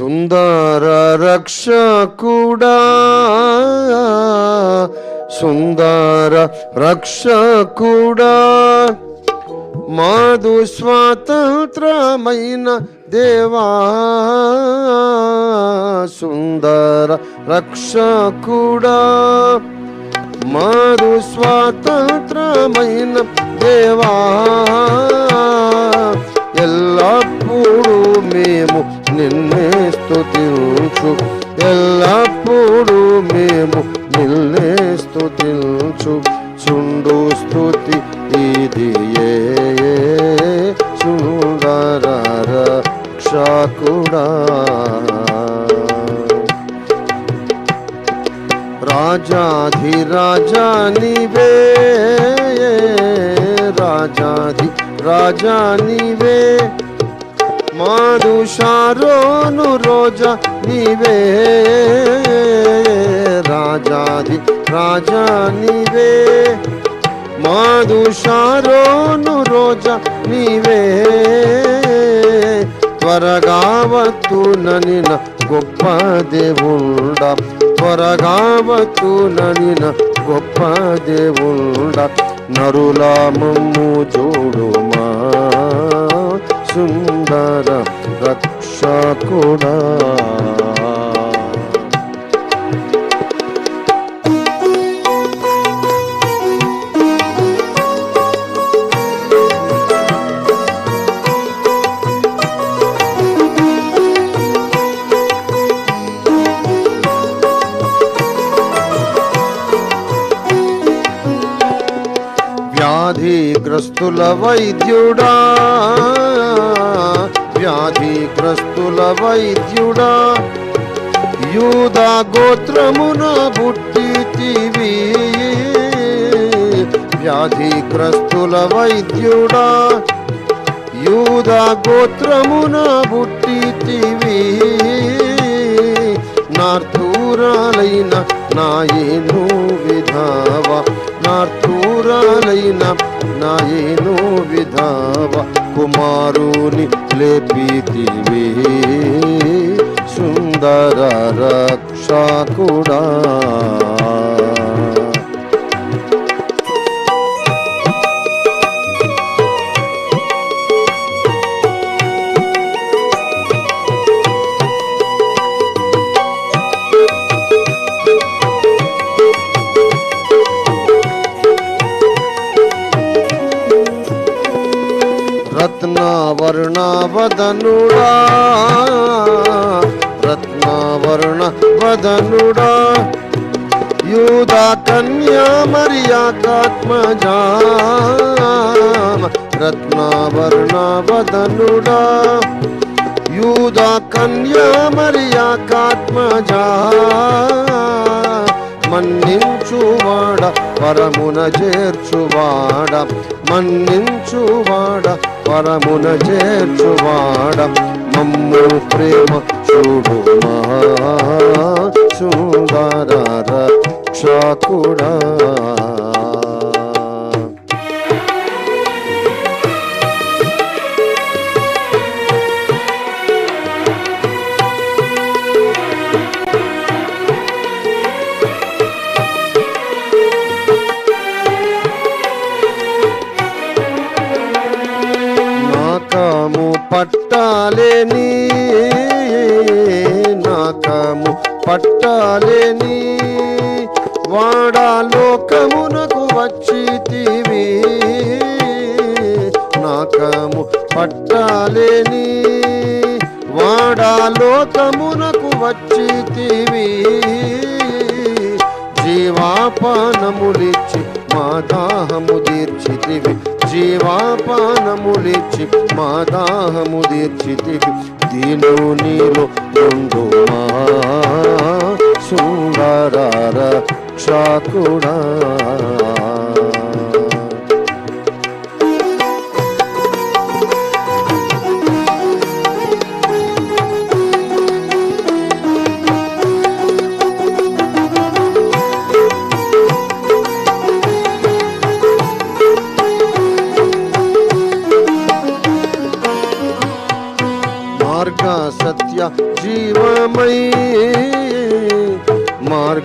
సుందర రక్షకుడా సుందర రక్షకుడా మాదు స్వాతంత్రమైన దేవా సుందర రక్షకుడా మారు స్వాతంత్రమైన దేవా ఎల్లప్పుడూ మేము నిన్నే राजा धी राजा निवे राजा धी राजा निवे। मानुषारो नु रोजा निवे, राजा धी राजा निवे। मानुषारो नु रोजा निवे त्वरगावत्तु ननिन गोप्पा देवुंडा దేవుండ త్వరగా గొప్ప దేవుండ నరులా మమ్ము చూడుమా. సుందర రక్షకుడా. వ్యాధిగ్రస్తుల వైద్యుడా. వ్యాధిగ్రస్తుల వైద్యుడా. యూదా గోత్రమున బుట్టితివి వ్యాధిగ్రస్తుల వైద్యుడా. యూదా గోత్రమున బుట్టితివి నార్థూరాలైన నాయను విధావ. నార్తూరాలైన నాయను విధావ కుమారుని లేపితివే. సుందర రక్షకుడా रत्नावर्ण वदनुडा रत्नावर्ण वदनुडा यूदा कन्या मरिया कात्मजा रत्नावर्ण वदनुडा यूदा कन्या मरिया कात्मजा మన్నించువాడ పరమున చేర్చువాడ. మన్నించువాడ పరమున చేర్చువాడ. మమ్ము ప్రేమ చూడుమా సుందర రక్షకుడా. పట్టాలేని వాడాలోకమునకు వచ్చితివి. నాకము పట్టాలేని వాడాలోకమునకు వచ్చితివి. జీవాపానములిచ్చి మా దాహము తీర్చితివి. జీవాపానములిచ్చి మా దాహము తీర్చితివి. దీను నీలో ఉండు మా రక్షకుడా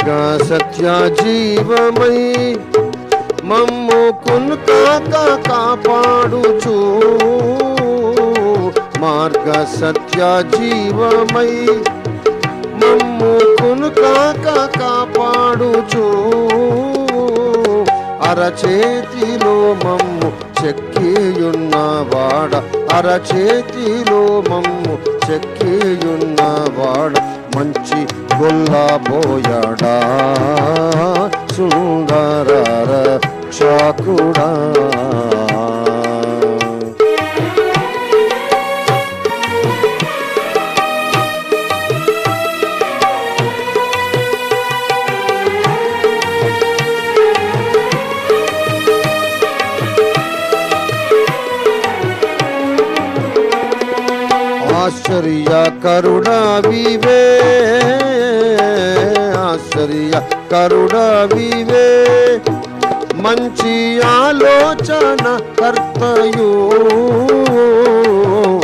మార్గ సత్య జీవమై మమ్ము కొనుకాక కాపాడుచు. మార్గ సత్య జీవమై మమ్ము కొనుకాక కాపాడుచు. అరచేతిలో మమ్ము చెక్కియున్నవాడ అరచేతిలో మమ్ము చెక్కియున్నవాడ మంచి మంచి గొల్లబోయాడా సుందర రక్షకుడా ఆశ్చర్య కరుణ వివే ఆశ్చర్య కరుణ వివే. మంచి ఆలోచన కర్తయు.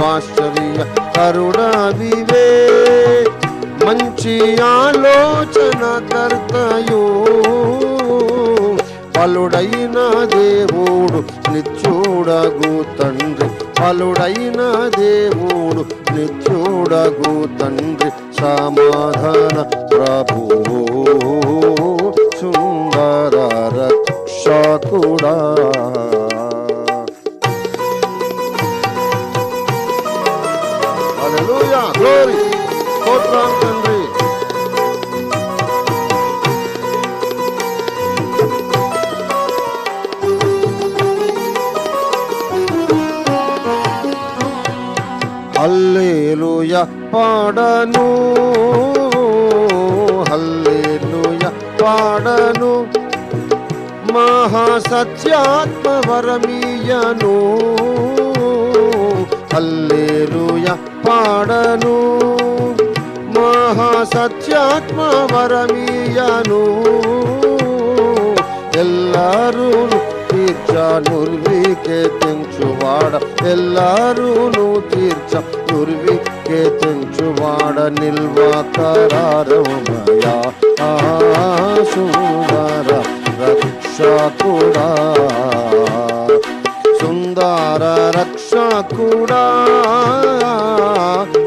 ఆశ్చర్య కరుణ వివే. మంచి ఆలోచన కర్తయో. పలుడైన దేవుడు నిత్యుడగు తండ్రి. పలుడైన దేవుడు నిత్యుడగు తండ్రి సమాధాన ప్రభు. సుందర రక్షకుడా. హల్లెలూయా గ్లోరీ హల్లేలుయ పాడను హల్లేలుయ పాడను మహాసత్యాత్మ వరమీయను హల్లేలుయ పాడను మహాసత్యాత్మ వరమీయను ಎಲ್ಲರೂ ತೀರ್ಚ ನುರ್ವಿಕೆ ತೆಂಚುವಾಡ ಎಲ್ಲರೂ ತೀರ್ಚ ನುರ್ವಿಕೆ ನಿಲ್ವಾತರಾರಮಯ ಸುಂದರ ರಕ್ಷಕುಡ ಸುಂದರ ರಕ್ಷಕುಡ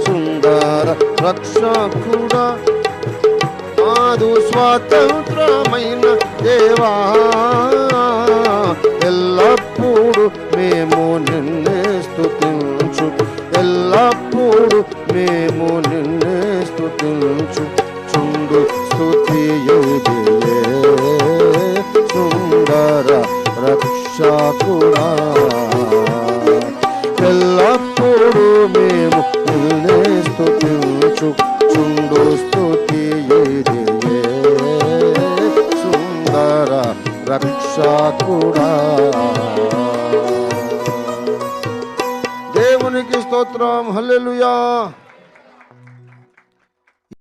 ಸುಂದರ ರಕ್ಷಕುಡ ಆದು ಸ್ವಾತಂತ್ರ್ಯಮೈನ ದೇವಾ నిన్నే స్తుతించు చుండు స్తుతియుదియే సుందర రక్షకుడా? ఎల్లప్పుడు మేము నిన్నే స్తుతించు చుండు స్తుతియుదియే సుందర రక్షకుడా? దేవునికి స్తోత్రం. హల్లెలూయా.